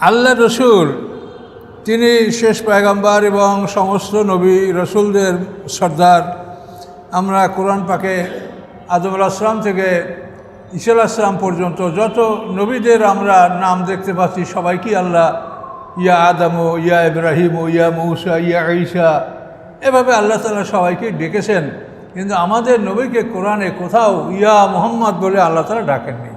আল্লাহ রসুল, তিনি শেষ পয়গাম্বার এবং সমস্ত নবী রসুলদের সর্দার। আমরা কোরআন পাকে আদম আসলাম থেকে ঈশাল আসলাম পর্যন্ত যত নবীদের আমরা নাম দেখতে পাচ্ছি সবাইকে আল্লাহ ইয়া আদম ইয়া ইব্রাহিম ইয়া মৌসা, ইয়া ঈসা, এভাবে আল্লাহ তালা সবাইকে ডেকেছেন। কিন্তু আমাদের নবীকে কোরআনে কোথাও ইয়া মোহাম্মদ বলে আল্লাহ তালা ডাকেননি।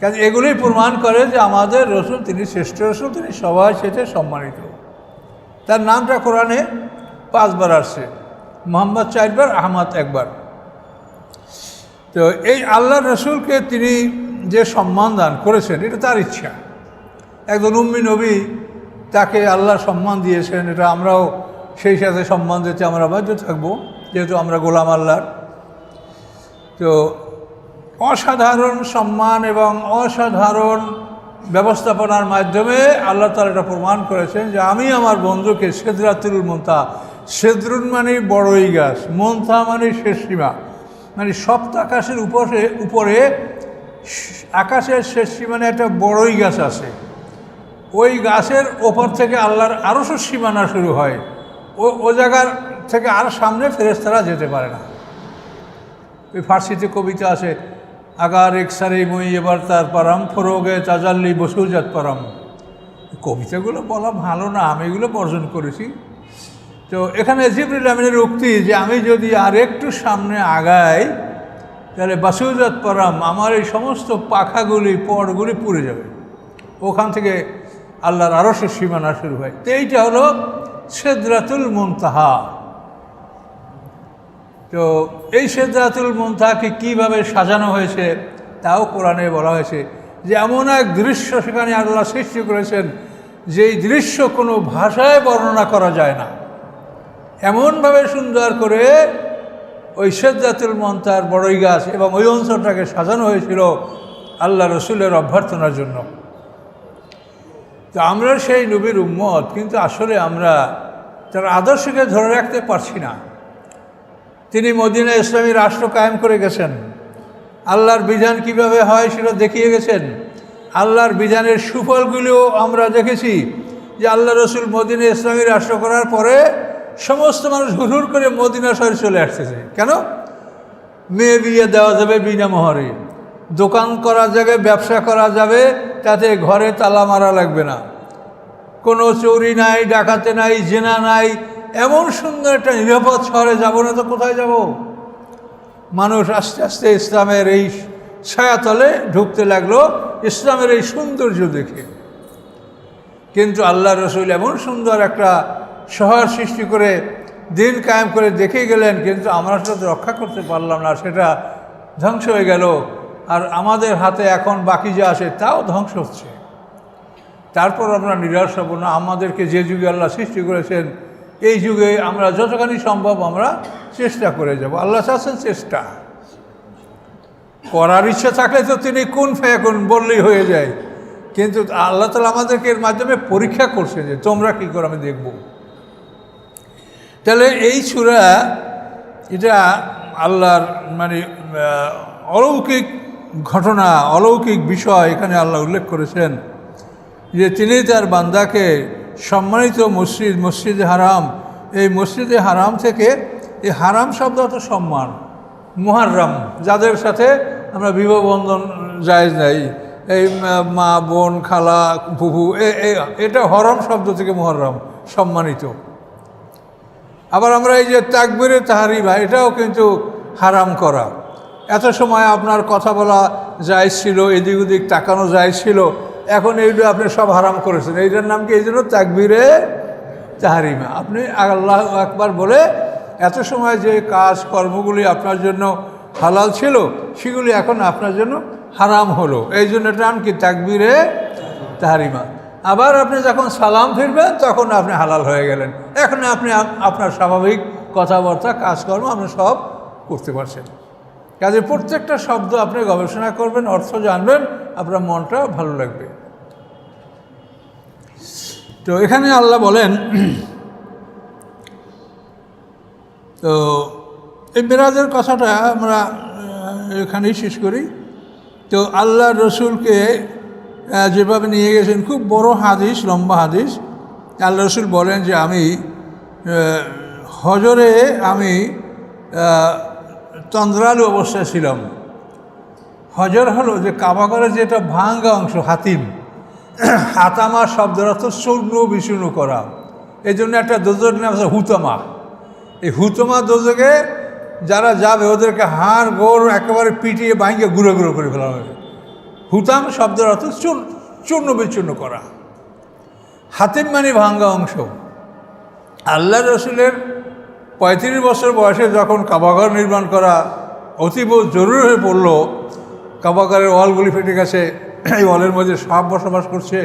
কারণ এগুলোই প্রমাণ করে যে আমাদের রসুল তিনি শ্রেষ্ঠ রসুল, তিনি সবাই সেটা সম্মানিত। তার নামটা কোরআনে পাঁচবার আসছে, মোহাম্মদ চারবার, আহমদ একবার। তো এই আল্লাহ রসুলকে তিনি যে সম্মান দান করেছেন, এটা তার ইচ্ছা। একজন উম্মি নবী তাকে আল্লাহ সম্মান দিয়েছেন, এটা আমরাও সেই সাথে সম্মান দিতে আমরা বাধ্য থাকব, যেহেতু আমরা গোলাম আল্লাহর। তো অসাধারণ সম্মান এবং অসাধারণ ব্যবস্থাপনার মাধ্যমে আল্লাহ তালা এটা প্রমাণ করেছেন যে আমি আমার বন্ধুকে সেদরাতুল মন্তা, সেদরুন মানে বড়ই গাছ মন্থা মানে শেষ সীমা। মানে সপ্ত আকাশের উপরে উপরে আকাশের শেষ সীমানে একটা বড়ই গাছ আছে। ওই গাছের ওপর থেকে আল্লাহর আরও সীমানা শুরু হয়। ও ও জায়গার থেকে আর সামনে ফেরেস্তারা যেতে পারে না। ওই ফার্সিতে কবিতা আছে আগার একসারে মই এবার তার পারাম ফরোগে তাজাল্লি বসুজাত পারাম। কবিতাগুলো বলা ভালো না, আমি এগুলো বর্জন করেছি। তো এখানে জিবরুল আমিনের উক্তি যে আমি যদি আর একটু সামনে আগাই, তাহলে বাসুজাত পারাম আমার এই সমস্ত পাখাগুলি পড়গুলি পুড়ে যাবে। ওখান থেকে আল্লাহর আরসে সীমানা শুরু হয়। তো এইটা হলো সেদরাতুল মুনতাহা। তো এই সেদরাতুল মুনতাহাকে কীভাবে সাজানো হয়েছে, তাও কোরআনে বলা হয়েছে যে এমন এক দৃশ্য সেখানে আল্লাহ সৃষ্টি করেছেন, যেই দৃশ্য কোনো ভাষায় বর্ণনা করা যায় না। এমনভাবে সুন্দর করে ওই সেদরাতুল মন্তার বড়ই গাছ এবং ওই অঞ্চলটাকে সাজানো হয়েছিল আল্লাহ রসুলের অভ্যর্থনার জন্য। তো আমরা সেই নবীর উম্মত, কিন্তু আসলে আমরা তার আদর্শকে ধরে রাখতে পারছি না। তিনি মদিনা ইসলামী রাষ্ট্র কায়েম করে গেছেন। আল্লাহর বিধান কীভাবে হয় সেটা দেখিয়ে গেছেন। আল্লাহর বিধানের সুফলগুলিও আমরা দেখেছি যে আল্লাহ রসুল মদিনা ইসলামী রাষ্ট্র করার পরে সমস্ত মানুষ হুড় করে মদিনা শহরে চলে আসতেছে। কেন? মেয়ে বিয়ে দেওয়া যাবে বিনা মহরে। দোকান করা যাবে, ব্যবসা করা যাবে, তাতে ঘরে তালা মারা লাগবে না। কোনো চৌরি নাই, ডাকাতে নাই, জেনা নাই এমন সুন্দর একটা নিরাপদ শহরে যাব না তো কোথায় যাব? মানুষ আস্তে আস্তে ইসলামের এই ছায়াতলে ঢুকতে লাগল, ইসলামের এই সৌন্দর্য দেখে। কিন্তু আল্লাহ রসুল এমন সুন্দর একটা শহর সৃষ্টি করে, দিন কায়েম করে দেখে গেলেন, কিন্তু আমরা সেটা রক্ষা করতে পারলাম না, সেটা ধ্বংস হয়ে গেল। আর আমাদের হাতে এখন বাকি যা আছে তাও ধ্বংস হচ্ছে। তারপর আমরা নিরাশ হব না, আমাদেরকে যে যুগে আল্লাহ সৃষ্টি করেছেন এই যুগে আমরা যতখানি সম্ভব আমরা চেষ্টা করে যাব। আল্লাহ চাচ্ছেন চেষ্টা। করার ইচ্ছা থাকলে তো তিনি কোন ফেয়াকুন বললেই হয়ে যায়। কিন্তু আল্লাহ তালা আমাদেরকে এর মাধ্যমে পরীক্ষা করছে যে তোমরা কী করে আমি দেখব। তাহলে এই সুরা এটা আল্লাহর মানে অলৌকিক ঘটনা, অলৌকিক বিষয় এখানে আল্লাহ উল্লেখ করেছেন যে তিনি তার বান্দাকে সম্মানিত মসজিদ, মসজিদে হারাম। এই মসজিদে হারাম থেকে এই হারাম শব্দ অত সম্মান, মুহাররাম, যাদের সাথে আমরা বিবাহ বন্ধন জায়জ নাই। এই মা, বোন, খালা বুবু এটা হরম শব্দ থেকে মুহররম, সম্মানিত। আবার আমরা এই যে তাকবিরে তাহারিবা, এটাও কিন্তু হারাম করা। এত সময় আপনার কথা বলা যায় ছিল, এদিক ওদিক তাকানো যায় ছিল এখন এইগুলো আপনি সব হারাম করেছেন। এইটার নাম কি? এই জন্য তাকবিরে তাহারিমা। আপনি আল্লাহ একবার বলে এত সময় যে কাজ কর্মগুলি আপনার জন্য হালাল ছিল, সেগুলি এখন আপনার জন্য হারাম হলো। এই জন্য নাম কি? তাকবিরে তাহারিমা। আবার আপনি যখন সালাম ফিরবেন, তখন আপনি হালাল হয়ে গেলেন। এখন আপনি আপনার স্বাভাবিক কথাবার্তা, কাজকর্ম আপনি সব করতে পারছেন। কাজে প্রত্যেকটা শব্দ আপনি গবেষণা করবেন, অর্থ জানবেন, আপনার মনটা ভালো লাগবে। তো এখানে আল্লাহ বলেন তো এই মেরাজের কথাটা আমরা এখানেই শেষ করি। তো আল্লাহ রসুলকে যেভাবে নিয়ে গেছেন খুব বড় হাদিস লম্বা হাদিস। আল্লাহ রসুল বলেন যে আমি হজরে আমি আহ, তন্দ্রালু অবস্থায় ছিলাম। হজর হলো যে কাবাগরের যেটা ভাঙ্গা অংশ হাতিম। হাতামা শব্দের অর্থ চূর্ণ বিচূর্ণ করা। এই জন্য একটা দোজক নাম আছে হুতামা। এই হুতমা দোজকে যারা যাবে, ওদেরকে হাড়, গোড় একেবারে পিটিয়ে ভাঙিয়ে গুঁড়ো গুঁড়ো করে ফেলা হবে। হুতাম শব্দের অর্থ চূর্ণ বিচূর্ণ করা। হাতিম মানে ভাঙ্গা অংশ। আল্লাহ রসুলের পঁয়ত্রিশ বছর বয়সে যখন কাবাঘর নির্মাণ করা অতীব জরুরি হয়ে পড়ল, কাবাঘরের ওয়ালগুলি ফেটে গেছে এই ওয়ালের মধ্যে সাপ বসবাস করছে,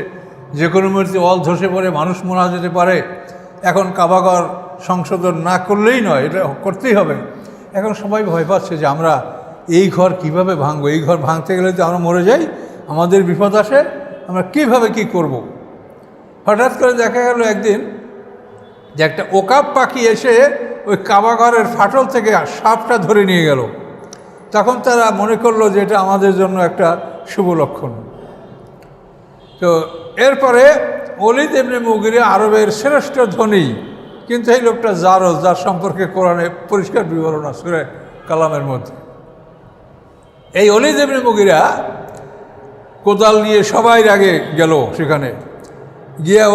যে কোনো মুহূর্তে ওয়াল ধসে পড়ে, মানুষ মারা যেতে পারে। এখন কাবাঘর সংশোধন না করলেই নয়, এটা করতেই হবে। এখন সবাই ভয় পাচ্ছে যে আমরা এই ঘর কীভাবে ভাঙবো? এই ঘর ভাঙতে গেলে তো আমরা মরে যাই, আমাদের বিপদ আসে, আমরা কীভাবে কি করব। হঠাৎ করে দেখা গেল একদিন যে একটা ওকাপ পাখি এসে ওই কাবাঘরের ফাটল থেকে সাপটা ধরে নিয়ে গেল। তখন তারা মনে করল যে এটা আমাদের জন্য একটা শুভ লক্ষণ। তো এরপরে অলিদ এমনি মুগিরে আরবের শ্রেষ্ঠ ধনী, কিন্তু এই লোকটা জারজ, যার সম্পর্কে কোরআনে পরিষ্কার বিবরণ আছে কালামের মধ্যে। এই অলিদ এমনি মুগিরা কোদাল নিয়ে সবাই আগে গেল সেখানে। গিয়ে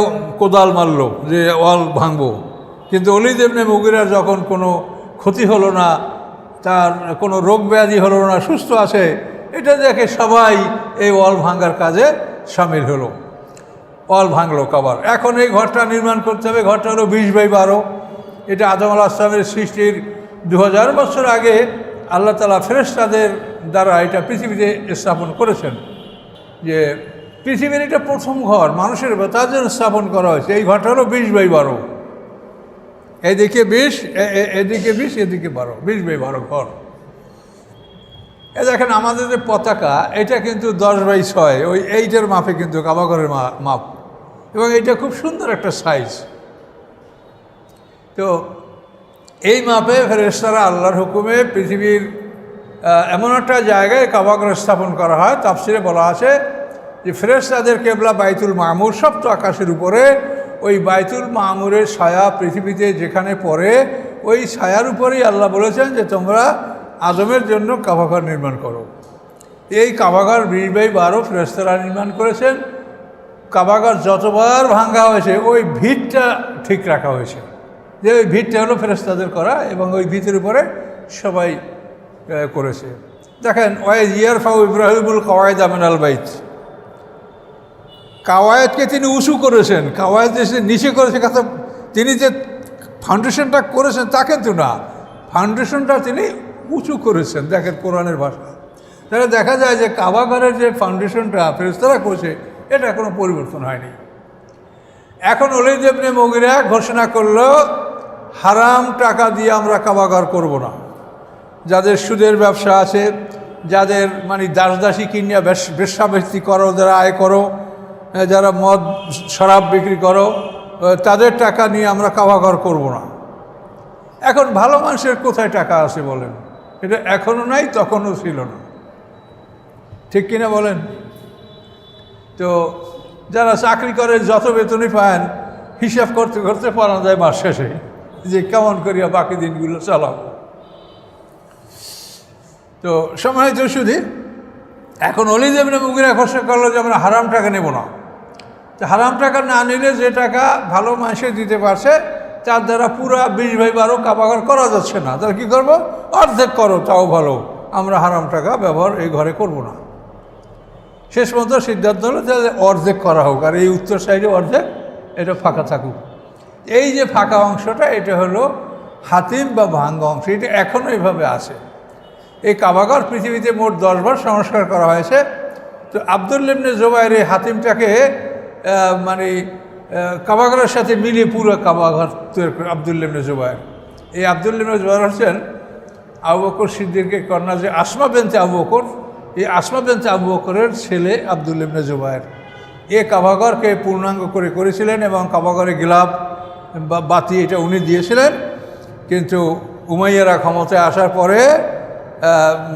কোদাল মারলো যে ওয়াল ভাঙবো। কিন্তু অলি দেবনে মুগিরা যখন কোনো ক্ষতি হলো না তার কোনো রোগ ব্যাধি হলো না, সুস্থ আছে, এটা দেখে সবাই এই ওয়াল ভাঙার কাজে সামিল হলো। ওয়াল ভাঙলো কাবার। এখন এই ঘরটা নির্মাণ করতে হবে, ঘরটা হলো বিশ বাই বারো। এটা আদম আল আসলামের সৃষ্টির দু হাজার বছর আগে আল্লাহ তালা ফেরেস্তাদের দ্বারা এটা পৃথিবীতে স্থাপন করেছেন। যে পৃথিবীর এটা প্রথম ঘর, মানুষের তার জন্য স্থাপন করা হয়েছে। এই ঘরটা হলো বিশ বাই বারো। এদিকে বিশ এদিকে বিশ, এদিকে বারো। বিশ বাই বারো ঘর। এ দেখেন আমাদের যে পতাকা, এটা কিন্তু দশ বাই ছয়। ওই এইটার মাপে কিন্তু কাবাঘরের মাপ। এবং এটা খুব সুন্দর একটা সাইজ। তো এই মাপে ফেরেস্তারা আল্লাহর হুকুমে পৃথিবীর এমন একটা জায়গায় কাবাগ্র স্থাপন করা হয়। তাফসিরে বলা আছে যে ফেরেস্তাদের কেবলা বাইতুল মামুর সপ্ত আকাশের উপরে। ওই বাইতুল মামুরের ছায়া পৃথিবীতে যেখানে পড়ে, ওই ছায়ার উপরেই আল্লাহ বলেছেন যে তোমরা আজমের জন্য কাবাঘর নির্মাণ করো। এই কাবাঘর বিশ বাই বারো ফেরেস্তারা নির্মাণ করেছেন। কাবাঘর যতবার ভাঙ্গা হয়েছে, ওই ভিতটা ঠিক রাখা হয়েছে। যে ওই ভিতটা হলো ফেরেস্তাদের করা এবং ওই ভিতের উপরে সবাই করেছে। দেখেন, ওয়াইজ ইয়ার ফাউ ইব্রাহিমুল কওয়ায়দ আমিন আল বাইত। কাওয়ায়েতকে তিনি উঁচু করেছেন। কাওয়ায়ত যে নিচে করেছে কথা তিনি যে ফাউন্ডেশনটা করেছেন তা কিন্তু না। ফাউন্ডেশনটা তিনি উঁচু করেছেন, দেখেন কোরআনের ভাষা। তাহলে দেখা যায় যে কাবাঘরের যে ফাউন্ডেশনটা ফেরস্তারা করেছে, এটা কোনো পরিবর্তন হয়নি। এখন অলিদেবনে মগিরা ঘোষণা করল, হারাম টাকা দিয়ে আমরা কাবাঘর করব না। যাদের সুদের ব্যবসা আছে, যাদের মানে দাস দাসী কিনিয়া বেশ বেশ্যাবৃত্তি করো, যারা আয় করো যারা মদ, শরাব বিক্রি করো তাদের টাকা নিয়ে আমরা কাবাঘর করব না। এখন ভালো মানুষের কোথায় টাকা আছে বলেন? এটা এখনও নাই, তখনও ছিল না। ঠিক কিনা বলেন? তো যারা চাকরি করে, যত বেতনই পান, হিসাব করতে করতে পারা যায় মাস শেষে, যে কেমন করিয়া বাকি দিনগুলো চালাবো তো সময় তো শুধু এখন অলি দেবনে মুগিরা ঘোষণা করল যে আমরা হারাম টাকা নেব না। হারাম টাকা না নিলে যে টাকা ভালো মানুষে দিতে পারছে, তার দ্বারা পুরা বিশ ভাই বারো কাবাগার করা যাচ্ছে না। তাহলে কী করব? অর্ধেক করো, তাও ভালো। আমরা হারাম টাকা ব্যবহার এই ঘরে করব না। শেষ পর্যন্ত সিদ্ধান্ত হলো যে অর্ধেক করা হোক, আর এই উত্তর সাইডে অর্ধেক, এটা ফাঁকা থাকুক। এই যে ফাঁকা অংশটা, এটা হলো হাতিম বা ভাঙ্গা অংশ, এটা এখনও এইভাবে আছে। এই কাবাগর পৃথিবীতে মোট দশবার সংস্কার করা হয়েছে। তো আবদুল্লেবনে জোবাইয়ের এই হাতিমটাকে মানে আহ, কাবাগরের সাথে মিলিয়ে পুরো কাবাঘর তৈরি করে আবদুল্লেবনে জোবাইর। এই আবদুল্লেবনে জোবাইর হচ্ছেন আবু বকর সিদ্দিরকে কন্যা যে আসমা বেনতে আবু বকর এই আসমা বেনতে আবু বকরের ছেলে আবদুল্লেবনে জোবাইর। এ কাবাগরকে পূর্ণাঙ্গ করে করেছিলেন এবং কাবাগরে গিলাপ বা বাতি এটা উনি দিয়েছিলেন। কিন্তু উমাইয়ারা ক্ষমতায় আসার পরে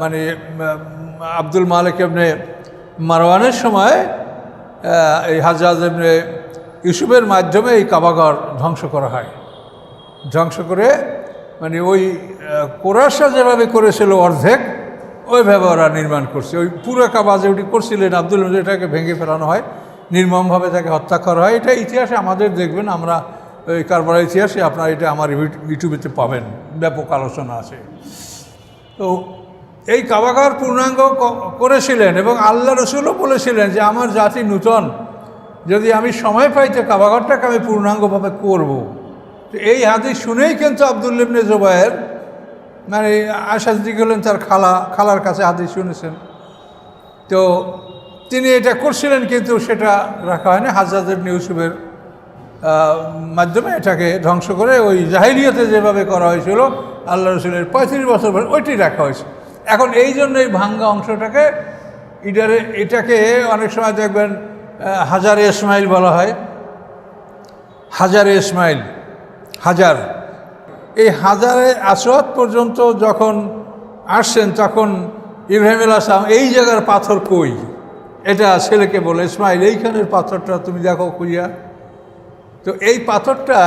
মানে আব্দুল মালিক এমনি মারওয়ানের সময় এই হাজরাত ইবনে ইউসুফের মাধ্যমে এই কাবাঘর ধ্বংস করা হয়। ধ্বংস করে মানে ওই কোরাসা যেভাবে করেছিল অর্ধেক, ওইভাবে ওরা নির্মাণ করছে। ওই পুরো কাবা যে ওটি করছিলেন আব্দুল এটাকে ভেঙে ফেলানো হয়, নির্মমভাবে তাকে হত্যা করা হয়। এটা ইতিহাসে আমাদের দেখবেন, আমরা ওই কারবার ইতিহাসে আপনার এটা আমার ইউটিউবেতে পাবেন। ব্যাপক আলোচনা আছে। তো এই কাবাগার পূর্ণাঙ্গ করেছিলেন এবং আল্লাহ রসুলও বলেছিলেন যে, আমার জাতি নূতন। যদি আমি সময় পাই তো কাবাগারটাকে আমি পূর্ণাঙ্গভাবে করব। তো এই হাদিস শুনেই কিন্তু আবদুল্লিবনে জোবায়ের মানে আশাদি হলেন তার খালা, খালার কাছে হাদিস শুনেছেন। তো তিনি এটা করছিলেন কিন্তু সেটা রাখা হয়নি। হাজার ইবনে ইউসুফের মাধ্যমে এটাকে ধ্বংস করে ওই জাহিলিয়তে যেভাবে করা হয়েছিল, আল্লাহ রসুলের পঁয়ত্রিশ বছর পরে ওইটি রাখা হয়েছে। এখন এই জন্য এই ভাঙ্গা অংশটাকে ইডারে এটাকে অনেক সময় দেখবেন হাজারে ইসমাইল বলা হয়। হাজারে ইসমাইল, হাজার। এই হাজারে আসওয়াদ পর্যন্ত যখন আসছেন, তখন ইব্রাহিম আসলাম এই জায়গার পাথর কই? এটা ছেলেকে বলে, ইসমাইল, এইখানের পাথরটা তুমি দেখো খুঁজিয়া। তো এই পাথরটা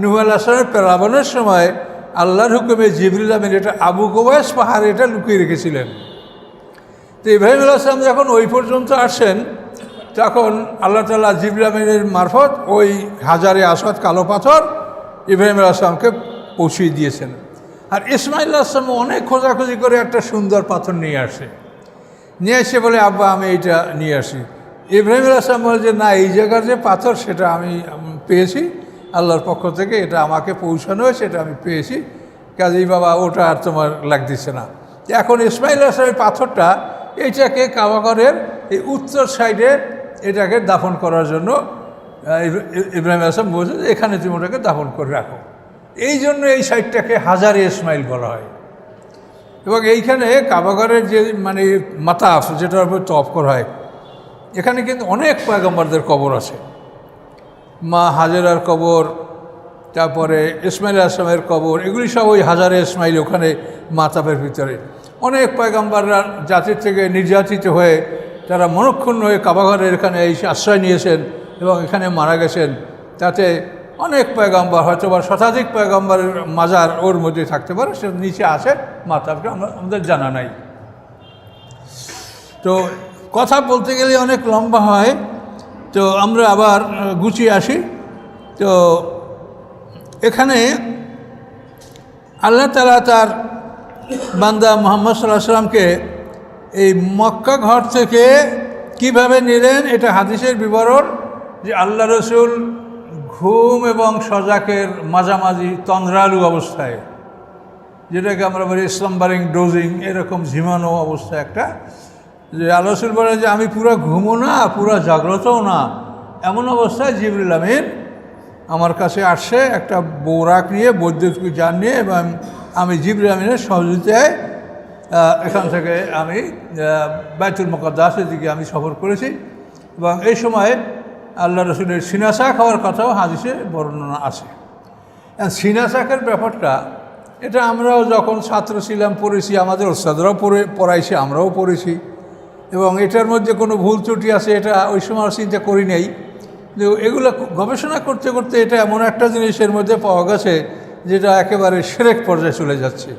নুহ আল আসলামের প্লাবনের সময় আল্লাহর হুকুমে জিবরুল আমিন এটা আবু গোবাস পাহাড়ে এটা লুকিয়ে রেখেছিলেন। তো ইব্রাহিম আল আসলাম যখন ওই পর্যন্ত আসেন, তখন আল্লাহ তাল্লাহ জিবরুল আমিনের মারফত ওই হাজারে আসওয়াদ কালো পাথর ইব্রাহিম আসলামকে পৌঁছিয়ে দিয়েছেন। আর ইসমাইল আসলাম অনেক খোঁজাখুঁজি করে একটা সুন্দর পাথর নিয়ে আসে। নিয়ে এসে বলে, আব্বা, আমি এইটা নিয়ে আসি। ইব্রাহিম আসলাম বলে যে, না, এই জায়গার যে পাথর, সেটা আমি পেয়েছি। আল্লাহর পক্ষ থেকে এটা আমাকে পৌঁছানো হয়েছে, এটা আমি পেয়েছি। কাজেই বাবা, ওটা আর তোমার লাগতেছে না। এখন ইসমাইল আসলামের পাথরটা এইটাকে কাবাগরের এই উত্তর সাইডে এটাকে দাফন করার জন্য ইব্রাহিম আসলাম বলছে এখানে তুমি ওটাকে দাফন করে রাখো। এই জন্য এই সাইডটাকে হাজারে ইসমাইল বলা হয়। এবং এইখানে কাবাগরের যে মানে মাতাফ, যেটার উপর তফ করা হয়, এখানে কিন্তু অনেক পয়গম্বরদের কবর আছে। মা হাজেরার কবর, তারপরে ইসমাইল আসলামের কবর, এগুলি সব ওই হাজারে ইসমাইল ওখানে মাতাফের ভিতরে। অনেক পয়গম্বররা জাতির থেকে নির্যাতিত হয়ে তারা মনক্ষুণ্ণ হয়ে কাবাঘরের এখানে এই আশ্রয় নিয়েছেন এবং এখানে মারা গেছেন। তাতে অনেক পয়গম্বর হয়তো বা শতাধিক পয়গম্বরের মাজার ওর মধ্যে থাকতে পারে, সে নিচে আছে মাতাফকে আমরা আমাদের জানা নাই। তো কথা বলতে গেলে অনেক লম্বা হয়। তো আমরা আবার গুছিয়ে আসি। তো এখানে আল্লাহ তালা তার বান্দা মোহাম্মদ সাল্লাহ সাল্লামকে এই মক্কা ঘর থেকে কীভাবে নিলেন, এটা হাদিসের বিবরণ যে আল্লাহ রসুল ঘুম এবং সজাকের মাঝামাঝি তন্দ্রালু অবস্থায়, যেটাকে আমরা বলি স্লাম্বারিং ডোজিং, এরকম ঝিমানো অবস্থা একটা যে আল্লাহ বলে যে, আমি পুরো ঘুমো না, পুরো জাগ্রতও না। এমন অবস্থায় জিবরুল আমিন আমার কাছে আসছে একটা বোরাক নিয়ে, বৈদ্যুতিক যান নিয়ে, এবং আমি জিবরুল আমিনের সহযোগিতায় এখান থেকে আমি বাইতুল মোকাদ্দাসের দিকে আমি সফর করেছি। এবং এই সময় আল্লাহ রসুলের সিনাসা খাওয়ার কথাও হাদিসে বর্ণনা আছে। আর সিনাসাকের ব্যাপারটা, এটা আমরাও যখন ছাত্র ছিলাম, পড়েছি, আমাদের ওস্তাদরাও পড়ে, পড়াইছে, আমরাও পড়েছি। এবং এটার মধ্যে কোনো ভুল ত্রুটি আছে, এটা ওই সময় আর চিন্তা করি নাই। কিন্তু এগুলো গবেষণা করতে করতে এটা এমন একটা জিনিসের মধ্যে পাওয়া গেছে, যেটা একেবারে সেরেক পর্যায়ে চলে যাচ্ছে।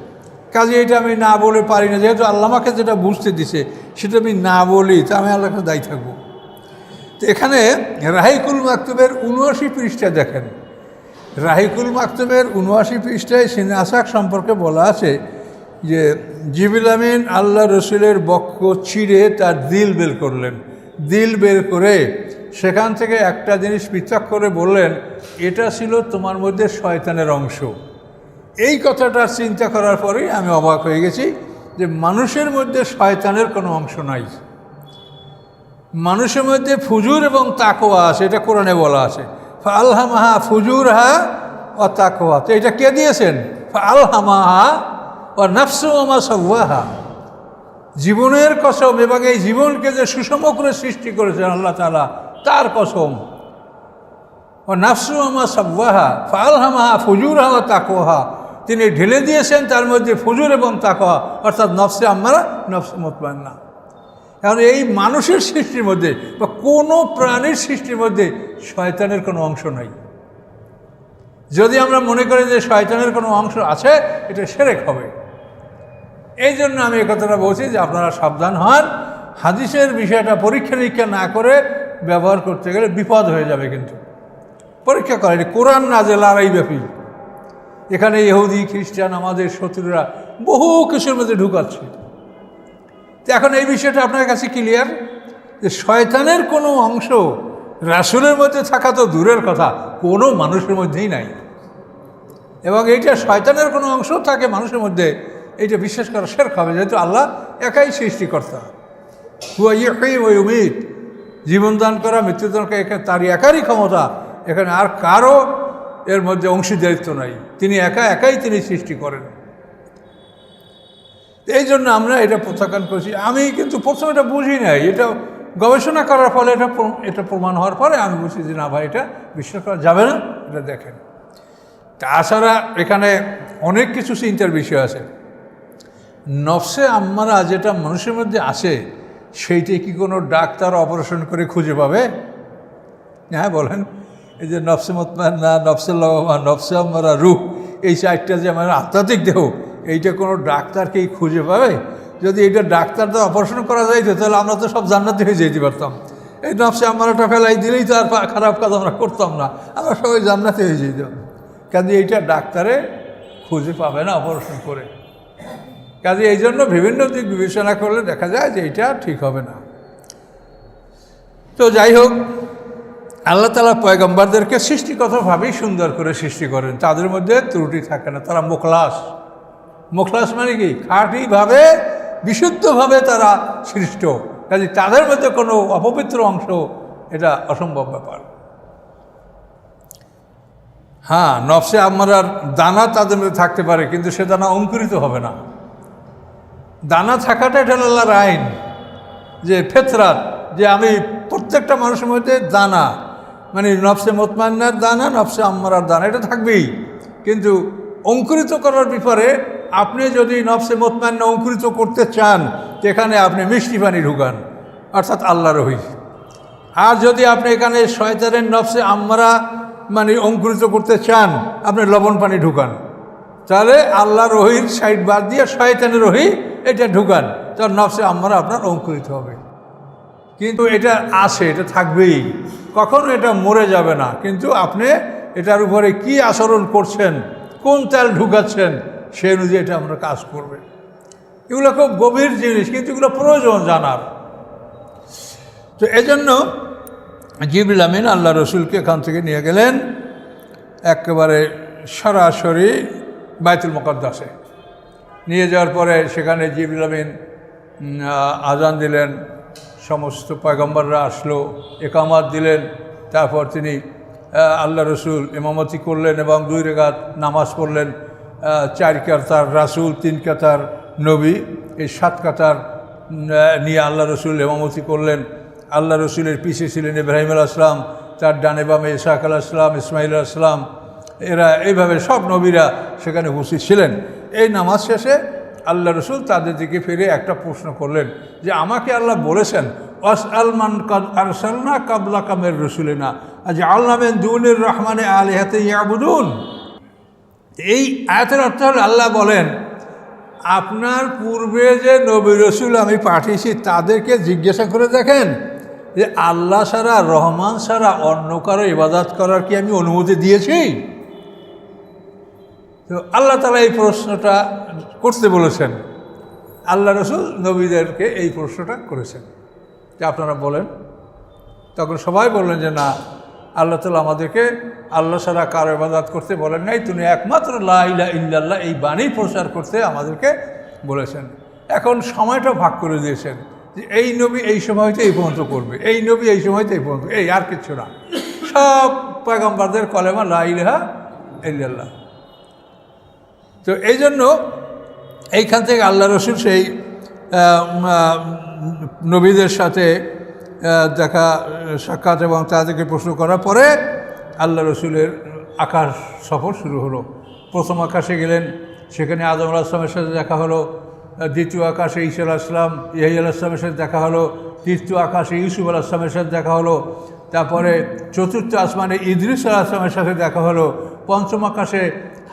কাজে এটা আমি না বলে পারি না, যেহেতু আল্লামাকে যেটা বুঝতে দিছে, সেটা আমি না বলি, তা আমি আল্লাহকে দায়ী থাকব। তো এখানে রাহিকুল মাকতুবের উনআশি পৃষ্ঠা দেখেন। রাহিকুল মাকতুবের উনআশি পৃষ্ঠায় সিনাসাক সম্পর্কে বলা আছে যে জিবিল আমিন আল্লাহ রসুলের বক্ষ চিড়ে তার দিল বের করলেন। দিল বের করে সেখান থেকে একটা জিনিস পৃথক করে বললেন, এটা ছিল তোমার মধ্যে শয়তানের অংশ। এই কথাটা চিন্তা করার পরেই আমি অবাক হয়ে গেছি যে মানুষের মধ্যে শয়তানের কোনো অংশ নাই। মানুষের মধ্যে ফুজুর এবং তাকোয়া আছে, এটা কোরআনে বলা আছে। আলহামাহা ফুজুর হা ও তাকোয়া তো এটা কে দিয়েছেন? আলহামাহা ও নাফসুমা সব্বাহা জীবনের কসম এবং এই জীবনকে যে সুষম করে সৃষ্টি করেছেন আল্লাহ তালা তার কসম। ও নাফসুমা সব্বাহা ফালহামাহা ফুজুর হা ও তাকোহা তিনি ঢেলে দিয়েছেন তার মধ্যে ফুজুর এবং তাকোয়া অর্থাৎ নফসে আম্মারা নফসে মতমান্না। কারণ এই মানুষের সৃষ্টির মধ্যে বা কোনো প্রাণীর সৃষ্টির মধ্যে শয়তানের কোনো অংশ নাই। যদি আমরা মনে করি যে শয়তানের কোনো অংশ আছে, এটা সেরেক হবে। এই জন্য আমি কথাটা বলছি যে আপনারা সাবধান হন। হাদিসের বিষয়টা পরীক্ষা নিরীক্ষা না করে ব্যবহার করতে গেলে বিপদ হয়ে যাবে কিন্তু। পরীক্ষা করেনি, কোরআন নাজেল এই ব্যাপী এখানে ইহুদি, খ্রিস্টান, আমাদের শত্রুরা বহু কিছুর মধ্যে ঢুকাচ্ছে। তো এখন এই বিষয়টা আপনার কাছে ক্লিয়ার যে শয়তানের কোনো অংশ রাসুলের মধ্যে থাকা তো দূরের কথা, কোনো মানুষের মধ্যেই নাই। এবং এইটা শয়তানের কোনো অংশ থাকে মানুষের মধ্যে এইটা বিশ্বাস করা শের হবে, যেহেতু আল্লাহ একাই সৃষ্টিকর্তা। ওই উমিদ জীবনদান করা মৃত্যুদান করা, এখানে তারই একারই ক্ষমতা। এখানে আর কারও এর মধ্যে অংশীদারিত্ব নাই। তিনি একা, একাই তিনি সৃষ্টি করেন। এই জন্য আমরা এটা প্রত্যাখ্যান করছি। আমি কিন্তু প্রথমে এটা বুঝি নাই। এটা গবেষণা করার ফলে এটা এটা প্রমাণ হওয়ার পরে আমি বুঝছি যে না ভাই, এটা বিশ্বাস করা যাবে না, এটা দেখেন। তাছাড়া এখানে অনেক কিছু চিন্তার বিষয় আছে। নফসে আম্মারা যেটা মানুষের মধ্যে আছে সেইটাই কি কোনো ডাক্তার অপারেশন করে খুঁজে পাবে? হ্যাঁ বলেন। এই যে নফসে মতমান্না নফসে লবমা নফসে আম্মারা রুহ, এই চারটা যে আমার আধ্যাত্মিক দেহ, এইটা কোনো ডাক্তারকেই খুঁজে পাবে? যদি এটা ডাক্তারদের অপারেশন করা যাইতো, তাহলে আমরা তো সব জান্নাতি হয়ে যেতে পারতাম। এই নফসে আম্মারাটা ফেলাই দিলেই তো আর খারাপ কাজ আমরা করতাম না, আমরা সবাই জান্নাতি হয়ে যেতাম কাজে এইটা ডাক্তারে খুঁজে পাবে না অপারেশন করে। কাজে এই জন্য বিভিন্ন দিক বিবেচনা করলে দেখা যায় যে এটা ঠিক হবে না। তো যাই হোক, আল্লাহ তালা পয়গম্বরদেরকে সৃষ্টিগতভাবেই সুন্দর করে সৃষ্টি করেন। তাদের মধ্যে ত্রুটি থাকে না, তারা মোখলাস। মোখলাস মানে কি? খাঁটিভাবে, বিশুদ্ধভাবে তারা সৃষ্ট। কাজে তাদের মধ্যে কোনো অপবিত্র অংশ এটা অসম্ভব ব্যাপার। হ্যাঁ নফসে আমারার দানা তাদের মধ্যে থাকতে পারে, কিন্তু সে দানা অঙ্কুরিত হবে না। দানা থাকাটা এটা আল্লাহর আইন। যে ফেতরাত, যে আমি প্রত্যেকটা মানুষের মধ্যে দানা মানে নফসে মোতমান্নার দানা, নফসে আম্মারার দানা, এটা থাকবেই। কিন্তু অঙ্কুরিত করার ব্যাপারে আপনি যদি নফসে মোতমান্না অঙ্কুরিত করতে চান এখানে আপনি মিষ্টি পানি ঢুকান, অর্থাৎ আল্লাহ রহি আর যদি আপনি এখানে শয়তানের নফসে আমরা মানে অঙ্কুরিত করতে চান, আপনি লবণ পানি ঢুকান। তাহলে আল্লাহ রহির সাইড বাদ দিয়ে শয়তানের রহি এটা ঢুকান। তার নফসে আমরা আপনার অঙ্কুরিত হবে। কিন্তু এটা আছে, এটা থাকবেই। কখনো এটা মরে যাবে না। কিন্তু আপনি এটার উপরে কি আচরণ করছেন, কোন তেল ঢুকাচ্ছেন সেই অনুযায়ী এটা আমরা কাজ করবে। এগুলো খুব গভীর জিনিস, কিন্তু এগুলো প্রয়োজন জানার। তো এজন্য জিবরিল আমিন আল্লাহ রসুলকে এখান থেকে নিয়ে গেলেন। একেবারে সরাসরি বাইতুল মকদ্দাসে। নিয়ে যাওয়ার পরে সেখানে জিবরিল আমিন আজান দিলেন, সমস্ত পয়গম্বররা আসলো, একামাত দিলেন, তারপর তিনি আল্লাহ রসুল ইমামতি করলেন এবং দুই রেগাত নামাজ পড়লেন চার কাতার রাসুল, তিন কাতার নবী, এই সাত কাতার নিয়ে আল্লাহ রসুল ইমামতি করলেন। আল্লাহ রসুলের পিছিয়ে ছিলেন ইব্রাহিম আল আসলাম তার ডানে বামে ইসাক আল আসলাম ইসমাইল আসলাম এরা এইভাবে সব নবীরা সেখানে উপস্থিত ছিলেন। এই নামাজ শেষে আল্লাহ রসুল তাদের দিকে ফিরে একটা প্রশ্ন করলেন যে, আমাকে আল্লাহ বলেছেন অস আলমান আরসালনা কাবলা কামের রসুলেনা আজ আল্লামেন দুনের রহমানে আলিহাতে ইয়াবুদুন? এই আয়াতের অর্থ আল্লাহ বলেন, আপনার পূর্বে যে নবী রসুল আমি পাঠিয়েছি, তাদেরকে জিজ্ঞাসা করে দেখেন যে, আল্লাহ ছাড়া, রহমান ছাড়া অন্য কারও ইবাদত করার কি আমি অনুমতি দিয়েছি? তো আল্লাহ তালা এই প্রশ্নটা করতে বলেছেন। আল্লাহ রসুল নবীদেরকে এই প্রশ্নটা করেছেন। যে আপনারা বলেন। তখন সবাই বললেন যে, না, আল্লাহ তালা আমাদেরকে আল্লাহ ছাড়া কারও ইবাদত করতে বলেন নাই। তুমি একমাত্র লা ইলা ইল্লাল্লাহ এই বাণী প্রচার করতে আমাদেরকে বলেছেন। এখন সময়টা ভাগ করে দিয়েছেন যে, এই নবী এই সময়তে এই পর্যন্ত করবে। এই নবী এই সময়তে এই পর্যন্ত এই আর কিছু না। সব পয়গম্বরদের কলেমা লা ইলাহা ইল্লাল্লাহ। তো এই জন্য এইখান থেকে আল্লাহ রসুল সেই নবীদের সাথে দেখা, সাক্ষাৎ এবং তাদেরকে প্রশ্ন করার পরে আল্লাহ রসুলের আকাশ সফর শুরু হলো। প্রথম আকাশে গেলেন, সেখানে আদম আলাহ আসলামের সাথে দেখা হলো, দ্বিতীয় আকাশে আলাহ আসলাম ইয়াহি আলাহ আসলামের সাথে দেখা হলো, তৃতীয় আকাশে ইউসুফ আলাহিসামের সাথে দেখা হলো, তারপরে চতুর্থ আসমানে ইদ্রিস আলাহিসামের সাথে দেখা হলো, পঞ্চম আকাশে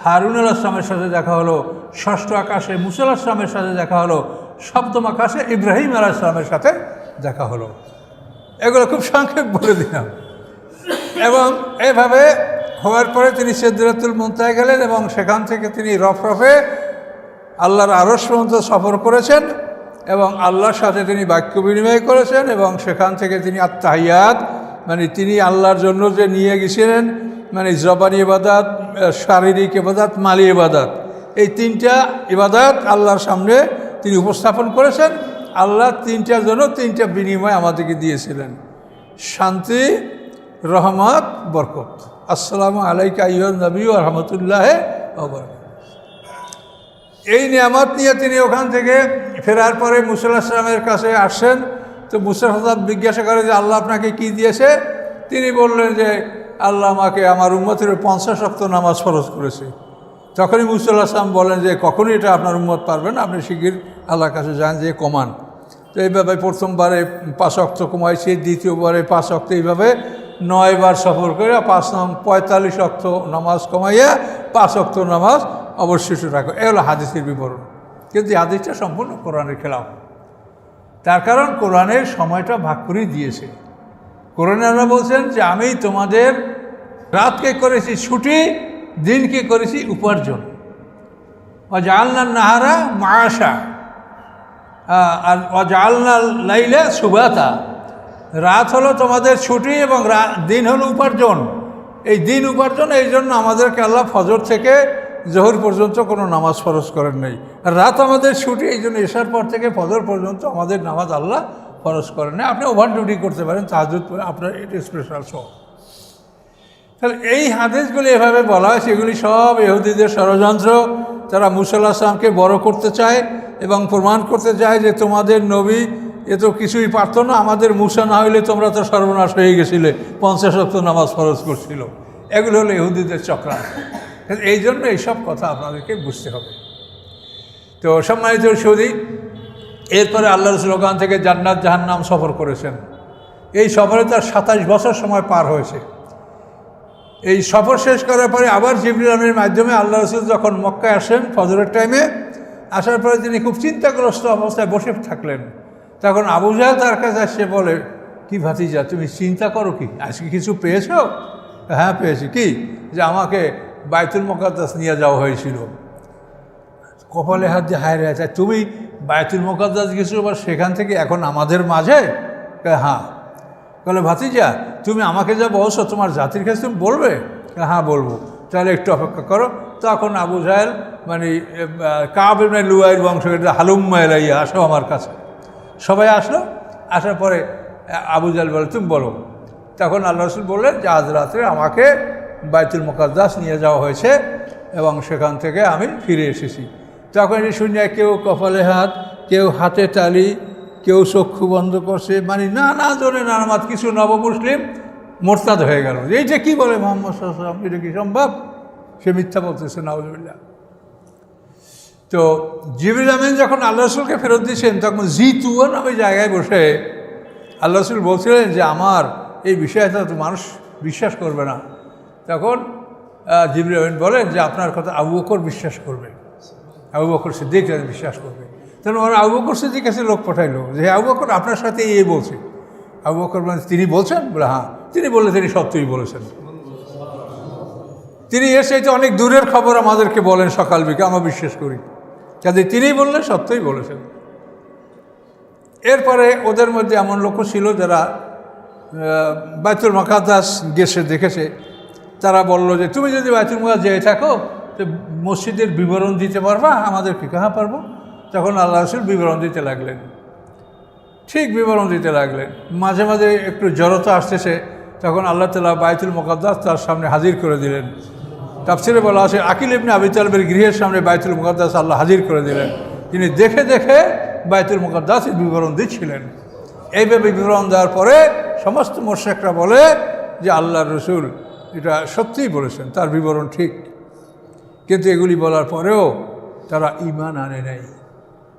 হারুন আলাহিসামের সাথে দেখা হলো, ষষ্ঠ আকাশে মুসা আলাহিসামের সাথে দেখা হলো, সপ্তম আকাশে ইব্রাহিম আলাহিসামের সাথে দেখা হলো। এগুলো খুব সংক্ষেপ বলে দিলাম। এবং এভাবে হওয়ার পরে তিনি সেদরাতুল মুন্তায় গেলেন এবং সেখান থেকে তিনি রফরফে আল্লাহর আরস পর্যন্ত সফর করেছেন এবং আল্লাহর সাথে তিনি বাক্য বিনিময় করেছেন এবং সেখান থেকে তিনি আত্মাহিয়াত মানে তিনি আল্লাহর জন্য যে নিয়ে গেছিলেন মানে জবানি ইবাদাত শারীরিক ইবাদাত, মালি ইবাদাত। এই তিনটা ইবাদাত আল্লাহর সামনে তিনি উপস্থাপন করেছেন। আল্লাহ তিনটার জন্য তিনটা বিনিময় আমাদেরকে দিয়েছিলেন। শান্তি, রহমত, বরকত। আসসালামু আলাইকা ইয়ন নবী ও রহমতুল্লাহ এই নিয়ামত নিয়ে তিনি ওখান থেকে ফেরার পরে মুসাল্লাহামের কাছে আসছেন তো মুসাফাদ জিজ্ঞাসা করে যে, আল্লাহ আপনাকে কি দিয়েছে? তিনি বললেন যে, আল্লাহ আমাকে আমার উম্মতের পঞ্চাশ শক্ত নামাজ ফরজ করেছে। তখনই মুসাল্লাহ আসলাম বলেন যে, কখনই এটা আপনার উম্মত পারবেন আপনি শিগির আল্লাহর কাছে যান যে কমান। তো এইভাবে প্রথমবারে পাঁচ অক্ত কমাইছে দ্বিতীয়বারে পাঁচ অক্ত এইভাবে নয়বার সফর করে পাঁচ নাম পঁয়তাল্লিশ অক্ত নামাজ কমাইয়া পাঁচ অক্ত নামাজ অবশিষ্ট রাখো। এ হলো হাদিসের বিবরণ। কিন্তু হাদিসটা সম্পূর্ণ কোরআনের খেলাফ তার কারণ কোরআনের সময়টা ভাগ করেই দিয়েছে। আল্লাহ বলছেন যে আমি তোমাদের রাতকে করেছি ছুটি, দিনকে করেছি উপার্জন। জালনার নাহারা মায়াসা আর অজালনা লাইলে সুবাতা। রাত হলো তোমাদের ছুটি এবং দিন হলো উপার্জন। এই দিন উপার্জন, এই জন্য আমাদেরকে আল্লাহ ফজর থেকে জহর পর্যন্ত কোনো নামাজ ফরজ করেন নেই। রাত আমাদের ছুটি, এই জন্য এসার পর থেকে ফজর পর্যন্ত আমাদের নামাজ আল্লাহ ফরজ করেন না, আপনি ওভার ডিউটি করতে পারেন তাহাজুদ করে আপনার এটা স্পেশাল সব তাহলে এই হাদিসগুলি এভাবে বলা হয়, সেগুলি সব এহুদিদের ষড়যন্ত্র তারা মুসাল্লাহ আসলামকে বড় করতে চায় এবং প্রমাণ করতে চায় যে তোমাদের নবী এ তো কিছুই পারতো না, আমাদের মুসা না হইলে তোমরা তো সর্বনাশ হয়ে গেছিলে, পঞ্চাশ অক্ত নামাজ ফরজ করছিল। এগুলো হলো ইহুদিদের চক্রান্ত। এই জন্য এইসব কথা আপনাদেরকে বুঝতে হবে। তো সম্মানিত সৌদি এরপরে আল্লাহ রসুল ওখান থেকে জান্নাত জাহান্নাম সফর করেছেন। এই সফরে তার সাতাশ বছর সময় পার হয়েছে। এই সফর শেষ করার পরে আবার জিবরিলামের মাধ্যমে আল্লাহ রসুল যখন মক্কায় আসেন ফজরের টাইমে আসার পরে তিনি খুব চিন্তাগ্রস্ত অবস্থায় বসে থাকলেন। তখন আবু জাহেল তার কাছে আসছে বলে, কি ভাতিজা, তুমি চিন্তা করো কি? আজকে কিছু পেয়েছ? হ্যাঁ পেয়েছি। কি? যে আমাকে বায়তুল মোকাদ্দাস নিয়ে যাওয়া হয়েছিল। কপালে হাত যে হায় রেখেছে তুমি বায়তুল মোকাদ্দাস গেছো বা সেখান থেকে এখন আমাদের মাঝে? হ্যাঁ। বলে ভাতিজা, তুমি আমাকে যা বলছো, তোমার জাতির কাছে তুমি বলবে? হ্যাঁ বলব। তাহলে একটু অপেক্ষা করো। তখন আবু জাহেল মানে কাবের লুয়াইয়ের বংশ হালুম্মা এলাইয়া আসো আমার কাছে। সবাই আসলো? আসার পরে আবু জাহেল বলে, তুমি বলো। তখন আল্লাহ রসুল বললেন যে, আজ রাত্রে আমাকে বাইতুল মোকাদ্দাস নিয়ে যাওয়া হয়েছে এবং সেখান থেকে আমি ফিরে এসেছি। তখন শুনে কেউ কপালে হাত, কেউ হাতে তালি কেউ চক্ষু বন্ধ করছে মানে না না জনে নানামাত কিছু নবমুসলিম মোরতাদ হয়ে গেল। এইটা কি বলে মোহাম্মদ সাল্লাম এটা কি সম্ভব? সে মিথ্যা বলতেছে নওয়াজবিল্লা তো জিবির আমিন যখন আল্লাহ রসুলকে ফেরত দিয়েছেন, তখন জি জিতুয়া নামে জায়গায় বসে আল্লাহ রসুল বলছিলেন যে, আমার এই বিষয়টা তো মানুষ বিশ্বাস করবে না। তখন জিবরি আমিন বলেন যে, আপনার কথা আবু বকর বিশ্বাস করবে। আবু বকর সিদ্দিক বিশ্বাস করবে। তখন ওরা আবু বকর সিদ্দিক কাছে লোক পাঠাইলো যে, আবু বকর, আপনার সাথে এই বলছে। আবু বকর মানে তিনি বলছেন? বলে হ্যাঁ। তিনি বললে তিনি সত্যই বলেছেন। তিনি এসে তো অনেক দূরের খবর আমাদেরকে বলেন সকাল বিকে আমরা বিশ্বাস করি। কাজে তিনিই বললেন, সত্যই বলেছেন। এরপরে ওদের মধ্যে এমন লোকও ছিল যারা বাইতুল মাকাদাস গেছে, দেখেছে। তারা বলল যে, তুমি যদি বাইতুল মাকাদ যেয়ে থাকো তো মসজিদের বিবরণ দিতে পারবা, আমাদেরকে কাহা পারব? তখন আল্লাহ রসুল বিবরণ দিতে লাগলেন। ঠিক বিবরণ দিতে লাগলেন। মাঝে মাঝে একটু জড়তা আসতেছে, তখন আল্লাহ তালা বাইতুল মোকাদ্দাস তার সামনে হাজির করে দিলেন। তাফসিরে বলা আছে, আকিল ইবনে আবি তালবের গৃহের সামনে বাইতুল মুকাদ্দাস আল্লাহ হাজির করে দিলেন। তিনি দেখে দেখে বাইতুল মুকাদ্দাসের বিবরণ দিচ্ছিলেন। এইভাবে বিবরণ দেওয়ার পরে সমস্ত মোর্শেকরা বলে যে আল্লাহ রসুল এটা সত্যিই বলেছেন, তার বিবরণ ঠিক। কিন্তু এগুলি বলার পরেও তারা ইমান আনে নাই।